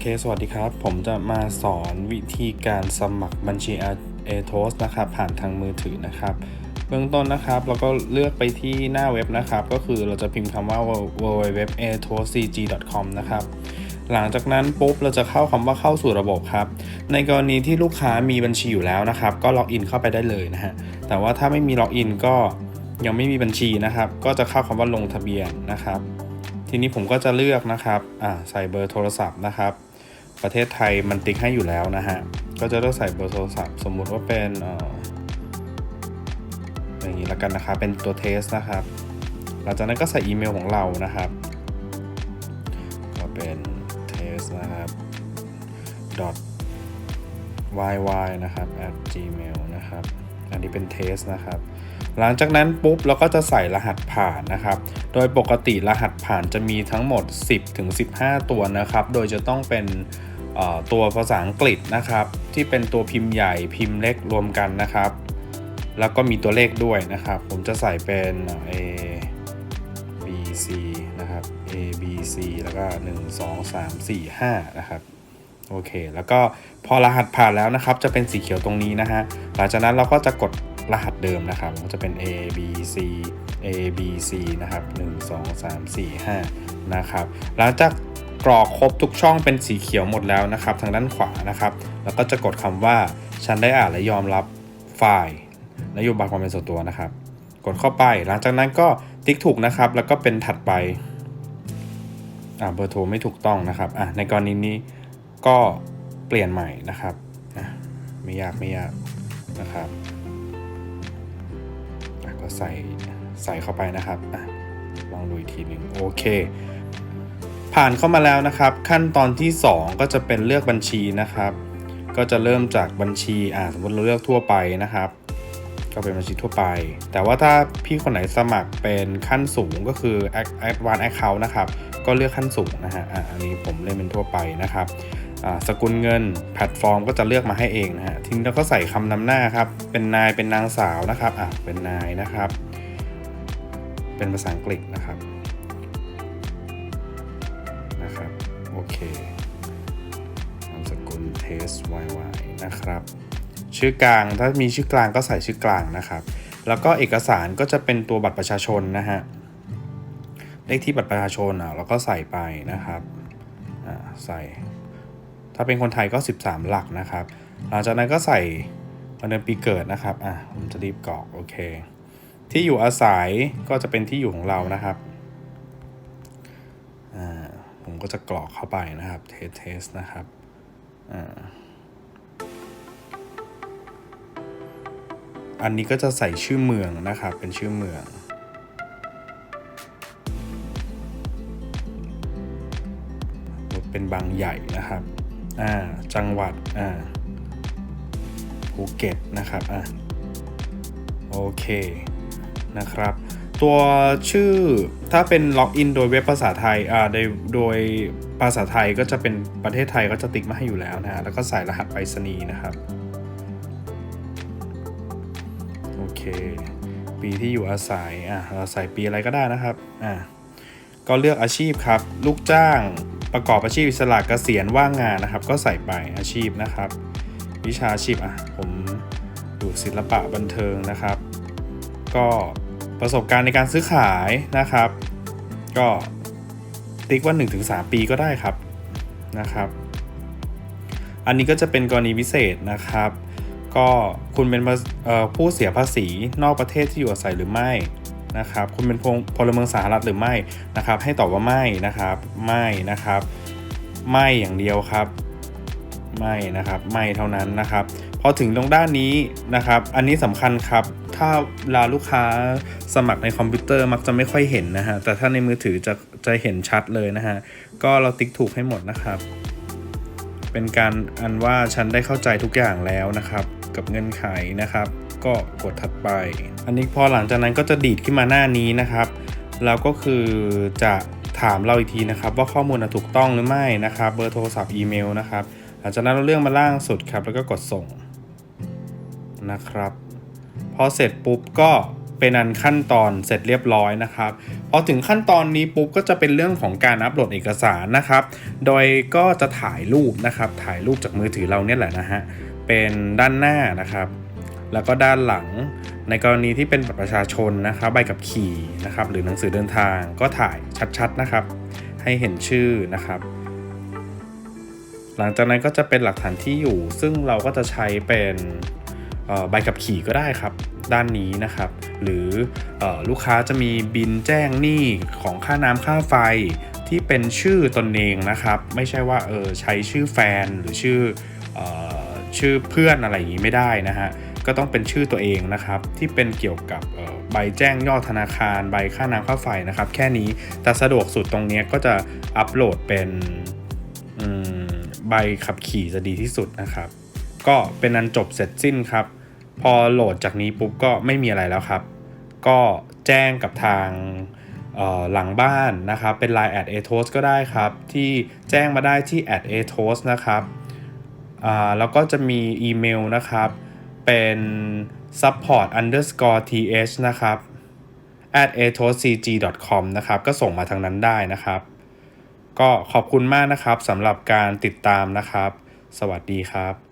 เค สวัสดีครับ ผมจะมาสอนวิธีการสมัครบัญชี a t o s นะครับ ผ่านทางมือถือนะครับ เบื้องต้นนะครับ เราก็เลือกไปที่หน้าเว็บนะครับ ก็คือเราจะพิมพ์คำว่า www.atoscg.com นะครับ หลังจากนั้นปุ๊บ เราจะเข้าคำว่าเข้าสู่ระบบครับ ในกรณีที่ลูกค้ามีบัญชีอยู่แล้วนะครับ ก็ล็อกอินเข้าไปได้เลยนะฮะ แต่ว่าถ้าไม่มีล็อกอินก็ยังไม่มีบัญชีนะครับ ก็จะเข้าคำว่าลงทะเบียนนะครับทีนี้ผมก็จะเลือกนะครับ อ่า ใส่เบอร์โทรศัพท์นะครับ ประเทศไทยมันติ๊กให้อยู่แล้วนะฮะ ก็จะต้องใส่เบอร์โทรศัพท์สมมุติว่าเป็นอย่างนี้แล้วกันนะครับ เป็นตัวเทสนะครับ หลังจากนั้นก็ใส่อีเมลของเรานะครับ ก็เป็นเทสนะครับ yy นะครับ at gmail นะครับ อันนี้เป็นเทสนะครับ หลังจากนั้นปุ๊บเราก็จะใส่รหัสผ่านนะครับ โดยปกติรหัสผ่านจะมีทั้งหมด 10ถึง15 ตัวนะครับ โดยจะต้องเป็น ตัวภาษาอังกฤษนะครับ ที่เป็นตัวพิมพ์ใหญ่พิมพ์เล็กรวมกันนะครับ แล้วก็มีตัวเลขด้วยนะครับ ผมจะใส่เป็น A B C นะครับ A B C แล้วก็ 1 2 3 4 5 นะครับโอเค แล้วก็พอรหัสผ่านแล้วนะครับ จะเป็นสีเขียวตรงนี้นะฮะ หลังจากนั้นเราก็จะกดรหัสเดิมนะครับ ก็จะเป็น A B C A B C นะครับ 1 2 3 4 5 นะครับ หลังจาก กรอกครบทุกช่องเป็นสีเขียวหมดแล้วนะครับ ทางด้านขวานะครับ แล้วก็จะกดคำว่าฉันได้อ่านและยอมรับไฟล์นโยบายความเป็นส่วนตัวนะครับ กดเข้าไป หลังจากนั้นก็ติ๊กถูกนะครับ แล้วก็เป็นถัดไปอ่าเบอร์โทรไม่ถูกต้องนะครับอะในกรณีนี้ก็เปลี่ยนใหม่นะครับอะไม่ยากไม่ยากนะครับอะก็ใส่ใส่เข้าไปนะครับอะลองดูอีกทีหนึ่งโอเค ผ่านเข้ามาแล้วนะครับ ขั้นตอนที่ 2 ก็จะเป็นเลือกบัญชีนะครับ ก็จะเริ่มจากบัญชีอ่าสมมติเราเลือกทั่วไปนะครับ ก็เป็นบัญชีทั่วไป แต่ว่าถ้าพี่คนไหนสมัครเป็นขั้นสูงก็คือ Advanced Account นะครับ ก็เลือกขั้นสูงนะฮะอะอันนี้ผมเล่นเป็นทั่วไปนะครับอ่าสกุลเงินแพลตฟอร์มก็จะเลือกมาให้เองนะฮะทีนี้เราก็ใส่คำนำหน้าครับ เป็นนายเป็นนางสาวนะครับอะเป็นนายนะครับ เป็นภาษาอังกฤษ เคนามสกุลเทส yy นะครับ ชื่อกลางถ้ามีชื่อกลางก็ใส่ชื่อกลางนะครับ แล้วก็เอกสารก็จะเป็นตัวบัตรประชาชนนะฮะเลขที่บัตรประชาชนอะเราก็ใส่ไปนะครับอ่าใส่ ถ้าเป็นคนไทยก็ 13 หลักนะครับ หลังจากนั้นก็ใส่วันเดือนปีเกิดนะครับอะผมจะรีบกรอกโอเค ที่อยู่อาศัยก็จะเป็นที่อยู่ของเรานะครับ ก็จะกรอกเข้าไปนะครับเทสเทสนะครับอันนี้ก็จะใส่ชื่อเมืองนะครับเป็นชื่อเมืองเป็นบางใหญ่นะครับอ่าจังหวัดอ่าภูเก็ตนะครับอ่าโอเคนะครับ ตัวชื่อถ้าเป็นล็อกอินโดยเว็บภาษาไทยอ่าโดยโดยภาษาไทยก็จะเป็นประเทศไทยก็จะติ๊กมาให้อยู่แล้วนะฮะแล้วก็ใส่รหัสไปรษณีย์นะครับโอเค ปีที่อยู่อาศัยอะเราใส่ปีอะไรก็ได้นะครับอะก็เลือกอาชีพครับ ลูกจ้างประกอบอาชีพอิสระเกษียณว่างงานนะครับ ก็ใส่ไปอาชีพนะครับ วิชาอาชีพอะผมอยู่ศิลปะบันเทิงนะครับ ก็ ประสบการณ์ในการซื้อขายนะครับ ก็ติ๊กว่า 1-3 ปีก็ได้ครับนะครับ อันนี้ก็จะเป็นกรณีพิเศษนะครับ ก็คุณเป็นผู้เสียภาษีนอกประเทศที่อยู่อาศัยหรือไม่นะครับ คุณเป็นพลพลเมืองสหรัฐหรือไม่นะครับ ให้ตอบว่าไม่นะครับ ไม่นะครับ ไม่อย่างเดียวครับ ไม่นะครับ ไม่เท่านั้นนะครับ พอถึงตรงด้านนี้นะครับ อันนี้สำคัญครับ ถ้าลาลูกค้าสมัครในคอมพิวเตอร์มักจะไม่ค่อยเห็นนะฮะ แต่ถ้าในมือถือจะจะเห็นชัดเลยนะฮะ ก็เราติ๊กถูกให้หมดนะครับ เป็นการอันว่าฉันได้เข้าใจทุกอย่างแล้วนะครับ กับเงื่อนไขนะครับ ก็กดถัดไป อันนี้พอหลังจากนั้นก็จะดีดขึ้นมาหน้านี้นะครับ แล้วก็คือจะถามเราอีกทีนะครับว่าข้อมูลถูกต้องหรือไม่นะครับ เบอร์โทรศัพท์อีเมลนะครับหลังจากนั้นเราเลื่อกมาล่างสุดครับ แล้วก็กดส่งนะครับ อเสร็จปุ๊บก็เป็นอันขั้นตอนเสร็จเรียบร้อยนะครับพอถึงขั้นตอนนี้ปุ๊บก็จะเป็นเรื่องของการอัปโหลดเอกสารนะครับ โดยก็จะถ่ายรูปนะครับ ถ่ายรูปจากมือถือเราเนี่ยแหละนะฮะ เป็นด้านหน้านะครับ แล้วก็ด้านหลัง ในกรณีที่เป็นบัตรประชาชนนะครับ ใบขับขี่นะครับ หรือหนังสือเดินทางก็ถ่ายชัดๆนะครับ ให้เห็นชื่อนะครับ หลังจากนั้นก็จะเป็นหลักฐานที่อยู่ ซึ่งเราก็จะใช้เป็น ใบขับขี่ก็ได้ครับ ด้านนี้นะครับ หรืออลูกค้าจะมีบินแจ้งหนี้ของค่าน้ำค่าไฟที่เป็นชื่อตนเองนะครับ ไม่ใช่ว่าเออใช้ชื่อแฟนหรือชื่อออชื่อเพื่อนอะไรอย่างนี้ไม่ได้นะฮะก็ต้องเป็นชื่อตัวเองนะครับ ที่เป็นเกี่ยวกับใบแจ้งยอดธนาคาร ใบค่าน้ำค่าไฟนะครับ แค่นี้แต่สะดวกสุดตรงนี้ก็จะอัปโหลดเป็นใบขับขี่จะดีที่สุดนะครับ ก็เป็นอันจบเสร็จสิ้นครับ พอโหลดจากนี้ปุ๊บก็ไม่มีอะไรแล้วครับ ก็แจ้งกับทางหลังบ้านนะครับ เป็น Line at a t o s ก็ได้ครับ ที่แจ้งมาได้ที่ at a t o s นะครับแล้วก็จะมีอีเมลนะครับ เป็น support underscore th นะครับ at a t o s c g com นะครับ ก็ส่งมาทางนั้นได้นะครับ ก็ขอบคุณมากนะครับสำหรับการติดตามนะครับ สวัสดีครับ